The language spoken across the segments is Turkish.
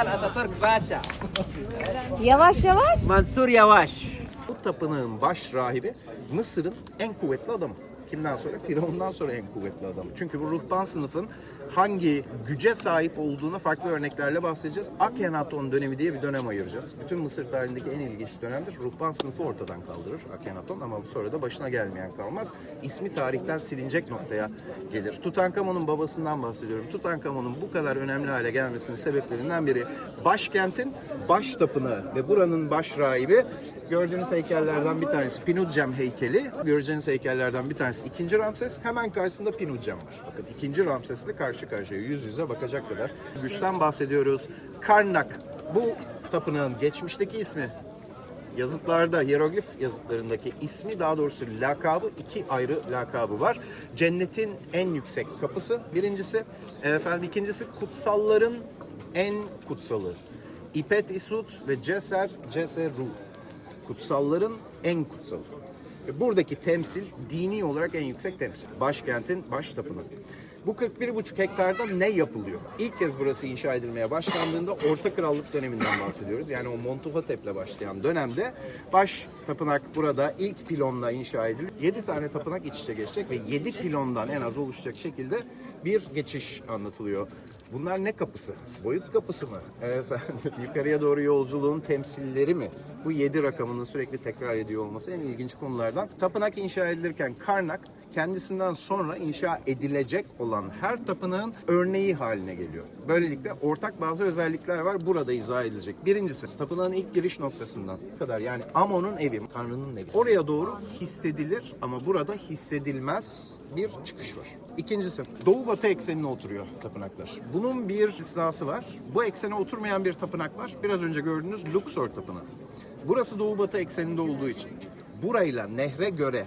Kemal Atatürk Paşa. Yavaş yavaş. Mansur Yavaş. Bu tapınağın baş rahibi Mısır'ın en kuvvetli adamı. Kimden sonra? Firavundan sonra en kuvvetli adamı. Çünkü bu ruhban sınıfın hangi güce sahip olduğunu farklı örneklerle bahsedeceğiz. Akhenaton dönemi diye bir dönem ayıracağız. Bütün Mısır tarihindeki en ilginç dönemdir. Ruhban sınıfı ortadan kaldırır Akhenaton ama sonra da başına gelmeyen kalmaz. İsmi tarihten silinecek noktaya gelir. Tutankamon'un babasından bahsediyorum. Tutankamon'un bu kadar önemli hale gelmesinin sebeplerinden biri başkentin baş tapınağı ve buranın baş rahibi gördüğünüz heykellerden bir tanesi Pinudcem heykeli. Göreceğiniz heykellerden bir tanesi 2. Ramses. Hemen karşısında Pinudcem var. Bakın 2. Ramses'le karşı karşıya yüz yüze bakacak kadar güçten bahsediyoruz. Karnak bu tapınağın geçmişteki ismi yazıtlarda, hieroglif yazıtlarındaki ismi daha doğrusu lakabı iki ayrı lakabı var. Cennetin en yüksek kapısı birincisi. Efendim ikincisi kutsalların en kutsalı. İpet Isut ve Ceser Ceseru. Kutsalların en kutsalı. Buradaki temsil dini olarak en yüksek temsil. Başkentin baş tapınağı. Bu 41,5 hektarda ne yapılıyor? İlk kez burası inşa edilmeye başlandığında Orta Krallık döneminden bahsediyoruz. Yani o Montuhotep'le başlayan dönemde baş tapınak burada ilk pilonla inşa ediliyor. 7 tane tapınak iç içe geçecek ve 7 pilondan en az oluşacak şekilde bir geçiş anlatılıyor. Bunlar ne kapısı? Boyut kapısı mı? Efendim, yukarıya doğru yolculuğun temsilleri mi? Bu 7 rakamının sürekli tekrar ediyor olması en ilginç konulardan. Tapınak inşa edilirken Karnak kendisinden sonra inşa edilecek olan her tapınağın örneği haline geliyor. Böylelikle ortak bazı özellikler var burada izah edilecek. Birincisi tapınağın ilk giriş noktasından kadar yani Amon'un evi, Tanrı'nın evi. Oraya doğru hissedilir ama burada hissedilmez bir çıkış var. İkincisi doğu batı eksenine oturuyor tapınaklar. Bunun bir istisnası var. Bu eksene oturmayan bir tapınak var. Biraz önce gördüğünüz Luxor tapınağı. Burası doğu batı ekseninde olduğu için burayla nehre göre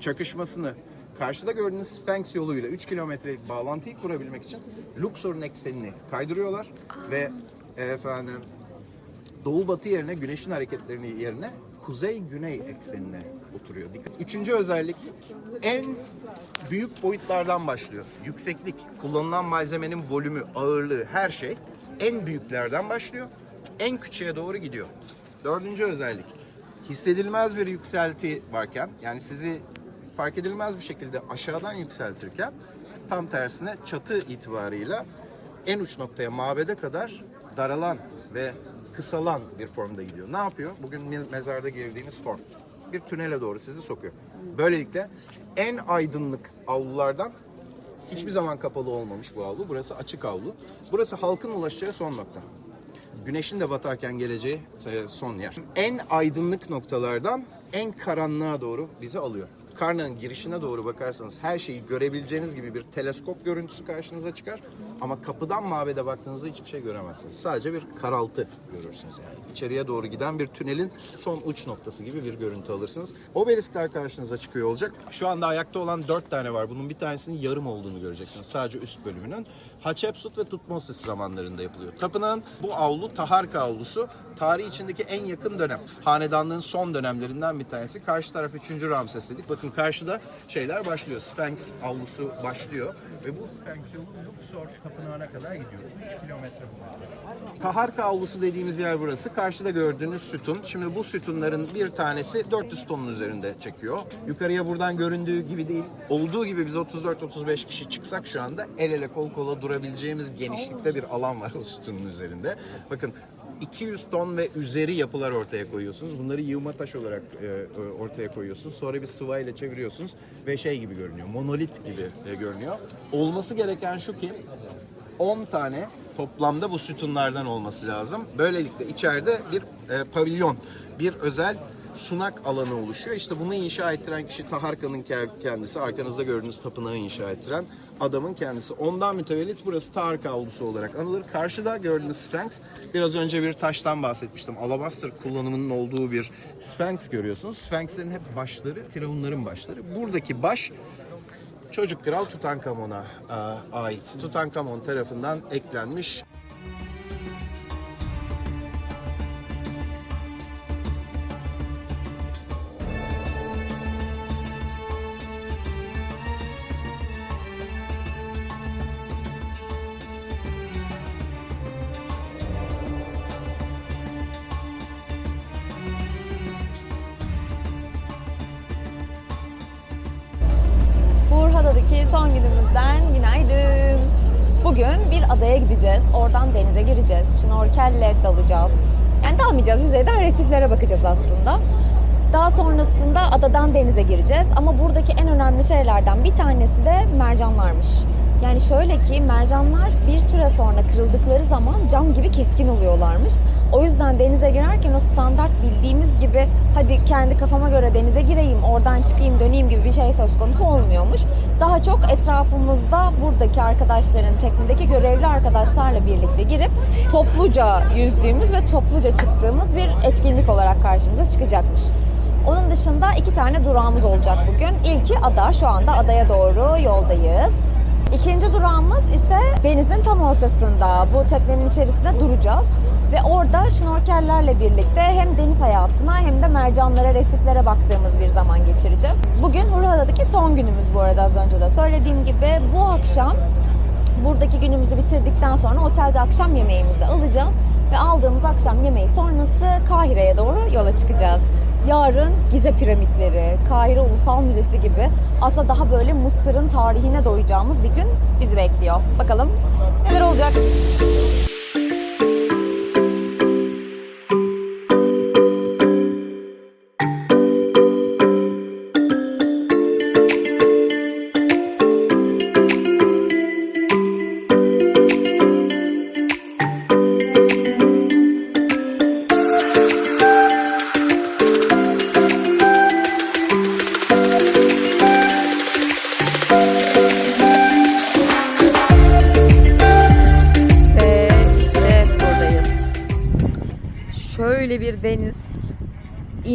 çakışmasını karşıda gördüğünüz Sphinx yoluyla 3 kilometrelik bağlantıyı kurabilmek için Luxor'un eksenini kaydırıyorlar ve efendim doğu batı yerine güneşin hareketlerini yerine kuzey güney eksenine oturuyor. Dikkat. Üçüncü özellik en büyük boyutlardan başlıyor. Yükseklik, kullanılan malzemenin volümü, ağırlığı, her şey en büyüklerden başlıyor. En küçüğe doğru gidiyor. Dördüncü özellik hissedilmez bir yükselti varken yani sizi fark edilmez bir şekilde aşağıdan yükseltirken tam tersine çatı itibarıyla en uç noktaya mabede kadar daralan ve kısalan bir formda gidiyor. Ne yapıyor? Bugün me- mezarda girdiğiniz form. Bir tünele doğru sizi sokuyor. Böylelikle en aydınlık avlulardan hiçbir zaman kapalı olmamış bu avlu. Burası açık avlu. Burası halkın ulaşacağı son nokta. Güneşin de batarken geleceği e, son yer. En aydınlık noktalardan en karanlığa doğru bizi alıyor. Karnağın girişine doğru bakarsanız her şeyi görebileceğiniz gibi bir teleskop görüntüsü karşınıza çıkar. Ama kapıdan mabede baktığınızda hiçbir şey göremezsiniz. Sadece bir karaltı görürsünüz yani. İçeriye doğru giden bir tünelin son uç noktası gibi bir görüntü alırsınız. Obeliskler karşınıza çıkıyor olacak. Şu anda ayakta olan dört tane var. Bunun bir tanesinin yarım olduğunu göreceksiniz. Sadece üst bölümünün. Hatshepsut ve Tutmosis zamanlarında yapılıyor. Tapınağın bu avlu Taharka avlusu. Tarih içindeki en yakın dönem. Hanedanlığın son dönemlerinden bir tanesi. Karşı taraf 3. Ramses dedik. Bakın karşıda şeyler başlıyor. Sphinx avlusu başlıyor. Ve bu Sphinx yolu Luxor tapınağına kadar gidiyor. 3 kilometre burası. Taharka avlusu dediğimiz yer burası. Karşıda gördüğünüz sütun. Şimdi bu sütunların bir tanesi 400 tonun üzerinde çekiyor. Yukarıya buradan göründüğü gibi değil. Olduğu gibi biz 34-35 kişi çıksak şu anda el ele kol kola durabileceğimiz genişlikte bir alan var o sütunun üzerinde. Bakın 200 ton ve üzeri yapılar ortaya koyuyorsunuz. Bunları yığma taş olarak e, e, ortaya koyuyorsunuz. Sonra bir sıvayla çeviriyorsunuz ve şey gibi görünüyor. Monolit gibi e, görünüyor. Olması gereken şu ki 10 tane toplamda bu sütunlardan olması lazım. Böylelikle içeride bir e, pavilyon, bir özel sunak alanı oluşuyor. İşte bunu inşa ettiren kişi Taharka'nın ke- kendisi. Arkanızda gördüğünüz tapınağı inşa ettiren adamın kendisi. Ondan mütevellit burası Taharka avlusu olarak anılır. Karşıda gördüğünüz Sphinx. Biraz önce bir taştan bahsetmiştim. Alabaster kullanımının olduğu bir Sphinx görüyorsunuz. Sphinx'lerin hep başları, firavunların başları. Buradaki baş Çocuk Kral Tutankamon'a e, ait. Tutankamon tarafından eklenmiş. Hurghada'daki son günümüzden günaydın. Bugün bir adaya gideceğiz. Oradan denize gireceğiz. Şnorkelle dalacağız. Yani dalmayacağız. Yüzeyden resiflere bakacağız aslında. Daha sonrasında adadan denize gireceğiz. Ama buradaki en önemli şeylerden bir tanesi de mercanlarmış. Yani şöyle ki mercanlar bir süre sonra kırıldıkları zaman cam gibi keskin oluyorlarmış. O yüzden denize girerken o standart bildiğimiz gibi hadi kendi kafama göre denize gireyim, oradan çıkayım, döneyim gibi bir şey söz konusu olmuyormuş. Daha çok etrafımızda buradaki arkadaşların, teknedeki görevli arkadaşlarla birlikte girip topluca yüzdüğümüz ve topluca çıktığımız bir etkinlik olarak karşımıza çıkacakmış. Onun dışında iki tane durağımız olacak bugün. İlki ada, şu anda adaya doğru yoldayız. İkinci durağımız ise denizin tam ortasında. Bu teknenin içerisinde duracağız. Ve orada şnorkellerle birlikte hem deniz hayatına hem de mercanlara, resiflere baktığımız bir zaman geçireceğiz. Bugün Hurghada'daki son günümüz bu arada az önce de söylediğim gibi. Bu akşam buradaki günümüzü bitirdikten sonra otelde akşam yemeğimizi alacağız. Ve aldığımız akşam yemeği sonrası Kahire'ye doğru yola çıkacağız. Yarın Gize piramitleri, Kahire Ulusal Müzesi gibi aslında daha böyle Mısır'ın tarihine doyacağımız bir gün bizi bekliyor. Bakalım neler olacak?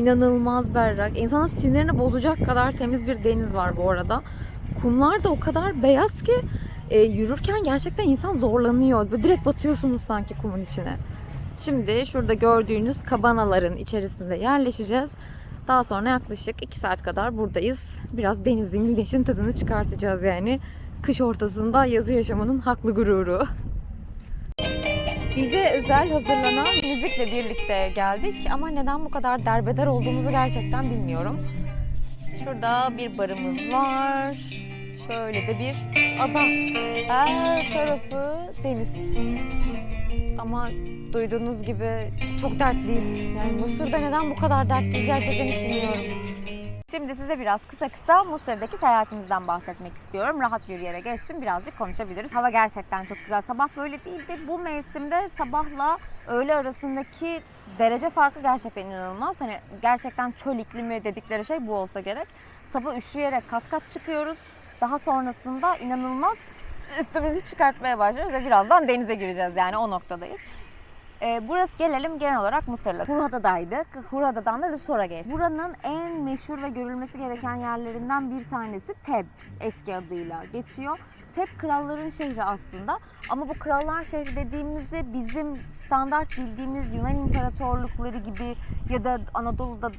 İnanılmaz berrak. İnsanın sinirini bozacak kadar temiz bir deniz var bu arada. Kumlar da o kadar beyaz ki e, yürürken gerçekten insan zorlanıyor. Böyle direkt batıyorsunuz sanki kumun içine. Şimdi şurada gördüğünüz kabanaların içerisinde yerleşeceğiz. Daha sonra yaklaşık 2 saat kadar buradayız. Biraz denizin, güneşin tadını çıkartacağız yani. Kış ortasında yazı yaşamanın haklı gururu. Bize özel hazırlanan müzikle birlikte geldik ama neden bu kadar derbeder olduğumuzu gerçekten bilmiyorum. Şurada bir barımız var. Şöyle de bir ada. Her tarafı deniz. Ama duyduğunuz gibi çok dertliyiz. Yani Mısır'da neden bu kadar dertliyiz gerçekten hiç bilmiyorum. Şimdi size biraz kısa kısa Mısır'daki seyahatimizden bahsetmek istiyorum. Rahat bir yere geçtim. Birazcık konuşabiliriz. Hava gerçekten çok güzel. Sabah böyle değildi. Bu mevsimde sabahla öğle arasındaki derece farkı gerçekten inanılmaz. Hani gerçekten çöl iklimi dedikleri şey bu olsa gerek. Sabah üşüyerek kat kat çıkıyoruz. Daha sonrasında inanılmaz üstümüzü çıkartmaya başlıyoruz ve birazdan denize gireceğiz yani o noktadayız. Ee, burası gelelim genel olarak Mısır'la. Hurghada'daydık. Hurghada'dan da Lusor'a geçtik. Buranın en meşhur ve görülmesi gereken yerlerinden bir tanesi Teb eski adıyla geçiyor. Teb kralların şehri aslında. Ama bu krallar şehri dediğimizde bizim standart bildiğimiz Yunan imparatorlukları gibi ya da Anadolu'da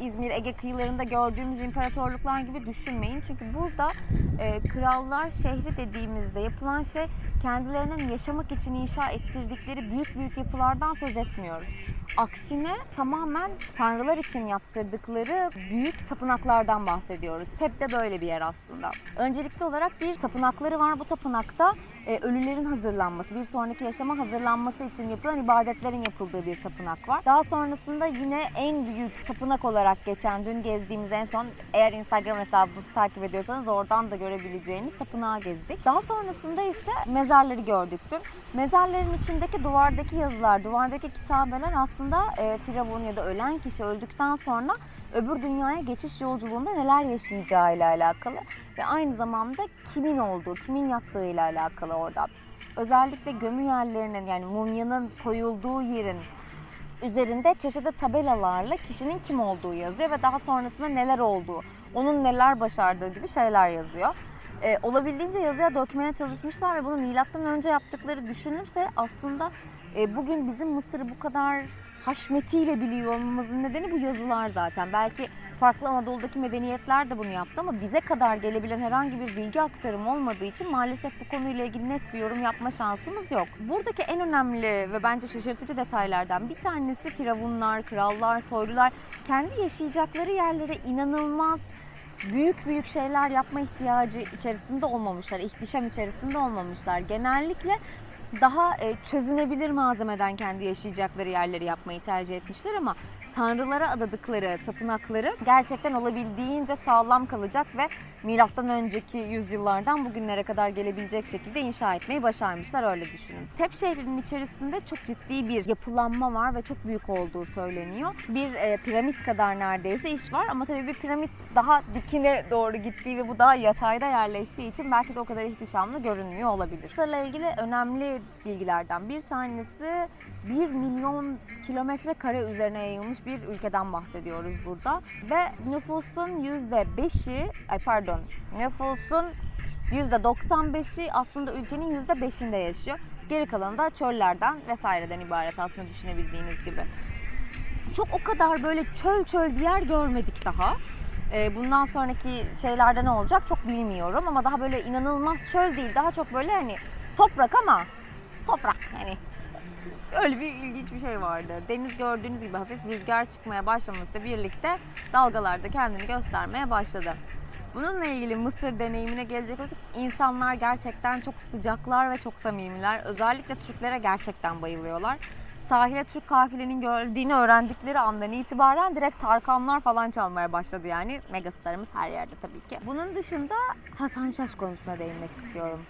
İzmir, Ege kıyılarında gördüğümüz imparatorluklar gibi düşünmeyin. Çünkü burada e, krallar şehri dediğimizde yapılan şey kendilerinin yaşamak için inşa ettirdikleri büyük büyük yapılardan söz etmiyoruz. Aksine tamamen tanrılar için yaptırdıkları büyük tapınaklardan bahsediyoruz. Tep de böyle bir yer aslında. Öncelikli olarak bir tapınakları var. Bu tapınakta e, ölülerin hazırlanması, bir sonraki yaşama hazırlanması için yapılan ibadetlerin yapıldığı bir tapınak var. Daha sonrasında yine en büyük tapınak olarak geçen dün gezdiğimiz en son eğer Instagram hesabımızı takip ediyorsanız oradan da görebileceğiniz tapınağı gezdik. Daha sonrasında ise mezarları gördük dün. Mezarların içindeki duvardaki yazılar, duvardaki kitabeler aslında e, Firavun ya da ölen kişi öldükten sonra öbür dünyaya geçiş yolculuğunda neler yaşayacağıyla alakalı ve aynı zamanda kimin olduğu, kimin yattığıyla alakalı orada. Özellikle gömü yerlerinin yani mumyanın koyulduğu yerin üzerinde çeşitli tabelalarla kişinin kim olduğu yazıyor ve daha sonrasında neler olduğu, onun neler başardığı gibi şeyler yazıyor. Ee, olabildiğince yazıya dökmeye çalışmışlar ve bunu milattan önce yaptıkları düşünülürse aslında e, bugün bizim Mısır'ı bu kadar haşmetiyle biliyor olmamızın nedeni bu yazılar zaten. Belki farklı Anadolu'daki medeniyetler de bunu yaptı ama bize kadar gelebilen herhangi bir bilgi aktarımı olmadığı için maalesef bu konuyla ilgili net bir yorum yapma şansımız yok. Buradaki en önemli ve bence şaşırtıcı detaylardan bir tanesi firavunlar, krallar, soylular kendi yaşayacakları yerlere inanılmaz büyük büyük şeyler yapma ihtiyacı içerisinde olmamışlar, ihtişam içerisinde olmamışlar. Genellikle daha e, çözünebilir malzemeden kendi yaşayacakları yerleri yapmayı tercih etmişler ama tanrılara adadıkları tapınakları gerçekten olabildiğince sağlam kalacak ve milattan önceki yüzyıllardan bugünlere kadar gelebilecek şekilde inşa etmeyi başarmışlar öyle düşünün. Tep şehrinin içerisinde çok ciddi bir yapılanma var ve çok büyük olduğu söyleniyor. Bir e, piramit kadar neredeyse iş var ama tabii bir piramit daha dikine doğru gittiği ve bu daha yatayda yerleştiği için belki de o kadar ihtişamlı görünmüyor olabilir. Mısır'la ilgili önemli bilgilerden bir tanesi 1 milyon kilometre kare üzerine yayılmış bir ülkeden bahsediyoruz burada. Ve nüfusun %5'i, ay pardon, nüfusun %95'i aslında ülkenin %5'inde yaşıyor. Geri kalanı da çöllerden vesaireden ibaret aslında düşünebildiğiniz gibi. Çok o kadar böyle çöl çöl bir yer görmedik daha. Ee, Bundan sonraki şeylerde ne olacak çok bilmiyorum ama daha böyle inanılmaz çöl değil. Daha çok böyle hani toprak ama toprak hani Öyle bir ilginç bir şey vardı. Deniz gördüğünüz gibi hafif rüzgar çıkmaya başlamasıyla birlikte dalgalarda kendini göstermeye başladı. Bununla ilgili Mısır deneyimine gelecek olursak insanlar gerçekten çok sıcaklar ve çok samimiler. Özellikle Türklere gerçekten bayılıyorlar. Sahile Türk kafilenin geldiğini öğrendikleri andan itibaren direkt Tarkanlar falan çalmaya başladı yani. Megastarımız her yerde tabii ki. Bunun dışında Hasan Şaş konusuna değinmek istiyorum.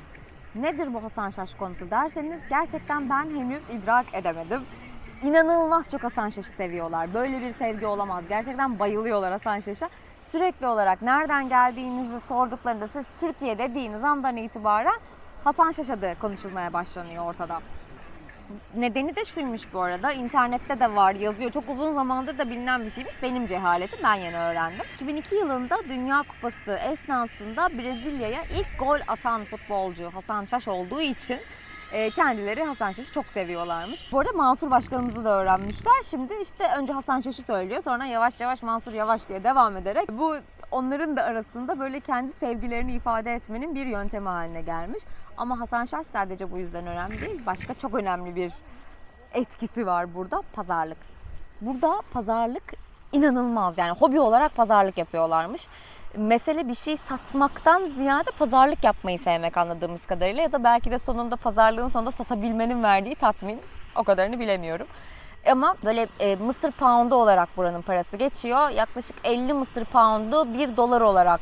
Nedir bu Hasan Şaş konusu derseniz gerçekten ben henüz idrak edemedim. İnanılmaz çok Hasan Şaş'ı seviyorlar. Böyle bir sevgi olamaz. Gerçekten bayılıyorlar Hasan Şaş'a. Sürekli olarak nereden geldiğinizi sorduklarında siz Türkiye dediğiniz andan itibaren Hasan Şaş adı konuşulmaya başlanıyor ortada. Nedeni de şuymuş bu arada. İnternette de var yazıyor. Çok uzun zamandır da bilinen bir şeymiş. Benim cehaletim. Ben yeni öğrendim. 2002 yılında Dünya Kupası esnasında Brezilya'ya ilk gol atan futbolcu Hasan Şaş olduğu için e, kendileri Hasan Şaş'ı çok seviyorlarmış. Bu arada Mansur Başkanımızı da öğrenmişler. Şimdi işte önce Hasan Şaş'ı söylüyor. Sonra yavaş yavaş Mansur Yavaş diye devam ederek bu onların da arasında böyle kendi sevgilerini ifade etmenin bir yöntemi haline gelmiş. Ama Hasan Şaş sadece bu yüzden önemli değil. Başka çok önemli bir etkisi var burada. Pazarlık. Burada pazarlık inanılmaz. Yani hobi olarak pazarlık yapıyorlarmış. Mesele bir şey satmaktan ziyade pazarlık yapmayı sevmek anladığımız kadarıyla ya da belki de sonunda pazarlığın sonunda satabilmenin verdiği tatmin o kadarını bilemiyorum. Ama böyle e, Mısır poundu olarak buranın parası geçiyor. Yaklaşık 50 Mısır poundu 1 dolar olarak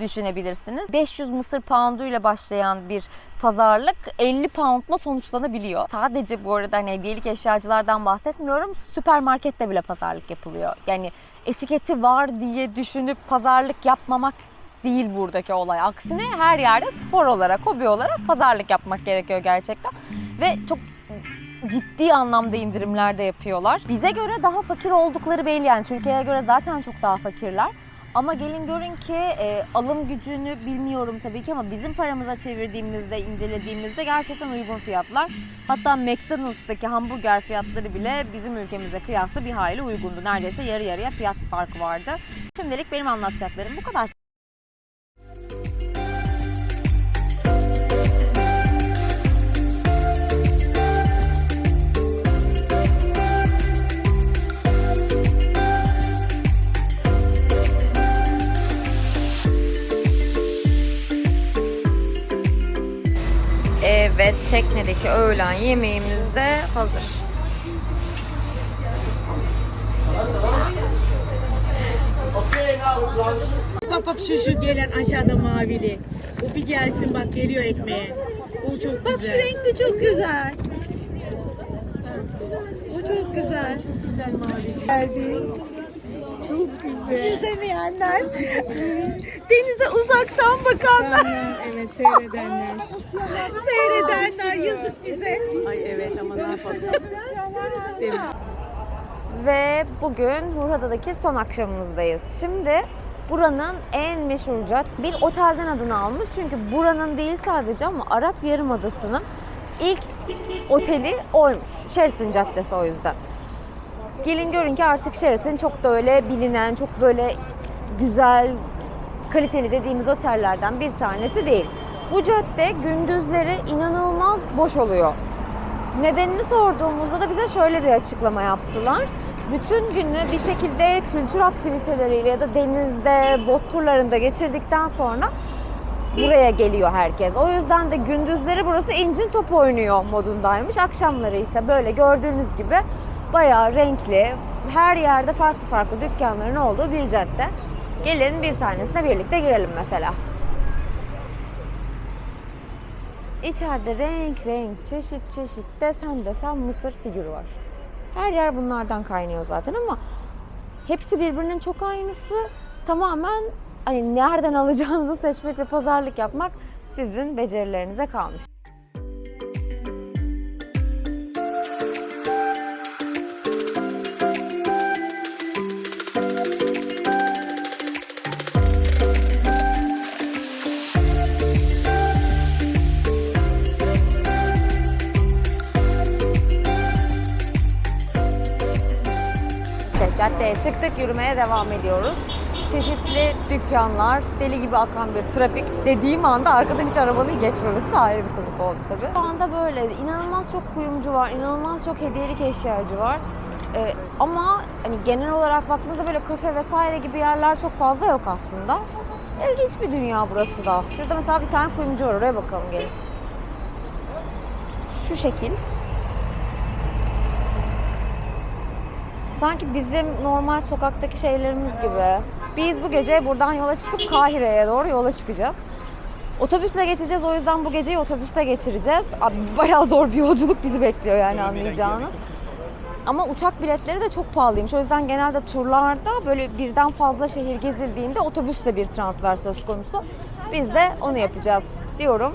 düşünebilirsiniz. 500 Mısır poundu ile başlayan bir pazarlık 50 poundla sonuçlanabiliyor. Sadece bu arada hani hediyelik eşyacılardan bahsetmiyorum. Süpermarkette bile pazarlık yapılıyor. Yani etiketi var diye düşünüp pazarlık yapmamak değil buradaki olay. Aksine her yerde spor olarak, hobi olarak pazarlık yapmak gerekiyor gerçekten. Ve çok ciddi anlamda indirimler de yapıyorlar. Bize göre daha fakir oldukları belli yani Türkiye'ye göre zaten çok daha fakirler. Ama gelin görün ki e, alım gücünü bilmiyorum tabii ki ama bizim paramıza çevirdiğimizde, incelediğimizde gerçekten uygun fiyatlar. Hatta McDonald's'taki hamburger fiyatları bile bizim ülkemize kıyasla bir hayli uygundu. Neredeyse yarı yarıya fiyat farkı vardı. Şimdilik benim anlatacaklarım bu kadar. Evet, teknedeki öğlen yemeğimiz de hazır. Bak bak şu şu gelen aşağıda mavili. O bir gelsin bak geliyor ekmeğe. O çok güzel. Bak şu renk de çok güzel. O çok güzel. Çok güzel mavi. Geldi. Çok güzel. İzlemeyenler. Denize uzaktan bakanlar. evet seyredenler. seyredenler yazık bize. Ay evet ama ne yapalım. Ve bugün Hurhada'daki son akşamımızdayız. Şimdi buranın en meşhur cad bir otelden adını almış. Çünkü buranın değil sadece ama Arap Yarımadası'nın ilk oteli oymuş. Sheraton Caddesi o yüzden. Gelin görün ki artık Sheraton çok da öyle bilinen, çok böyle güzel, kaliteli dediğimiz otellerden bir tanesi değil. Bu cadde gündüzleri inanılmaz boş oluyor. Nedenini sorduğumuzda da bize şöyle bir açıklama yaptılar. bütün günü bir şekilde kültür aktiviteleriyle ya da denizde, bot turlarında geçirdikten sonra buraya geliyor herkes. O yüzden de gündüzleri burası incin top oynuyor modundaymış. Akşamları ise böyle gördüğünüz gibi bayağı renkli, her yerde farklı farklı dükkanların olduğu bir cadde. Gelin bir tanesine birlikte girelim mesela. İçeride renk renk, çeşit çeşit, desen desen mısır figürü var. Her yer bunlardan kaynıyor zaten ama hepsi birbirinin çok aynısı. Tamamen hani nereden alacağınızı seçmek ve pazarlık yapmak sizin becerilerinize kalmış. Caddeye çıktık, yürümeye devam ediyoruz. Çeşitli dükkanlar, deli gibi akan bir trafik. Dediğim anda arkadan hiç arabanın geçmemesi de ayrı bir konuk oldu tabii. Şu anda böyle inanılmaz çok kuyumcu var, inanılmaz çok hediyelik eşyacı var. Ee, ama hani genel olarak baktığımızda böyle kafe vesaire gibi yerler çok fazla yok aslında. İlginç bir dünya burası da. Şurada mesela bir tane kuyumcu var, oraya bakalım gelin. Şu şekil. Sanki bizim normal sokaktaki şeylerimiz gibi. Biz bu gece buradan yola çıkıp Kahire'ye doğru yola çıkacağız. Otobüsle geçeceğiz o yüzden bu geceyi otobüste geçireceğiz. Abi bayağı zor bir yolculuk bizi bekliyor yani anlayacağınız. Ama uçak biletleri de çok pahalıymış. O yüzden genelde turlarda böyle birden fazla şehir gezildiğinde otobüsle bir transfer söz konusu. Biz de onu yapacağız diyorum.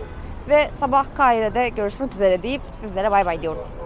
Ve sabah Kahire'de görüşmek üzere deyip sizlere bay bay diyorum.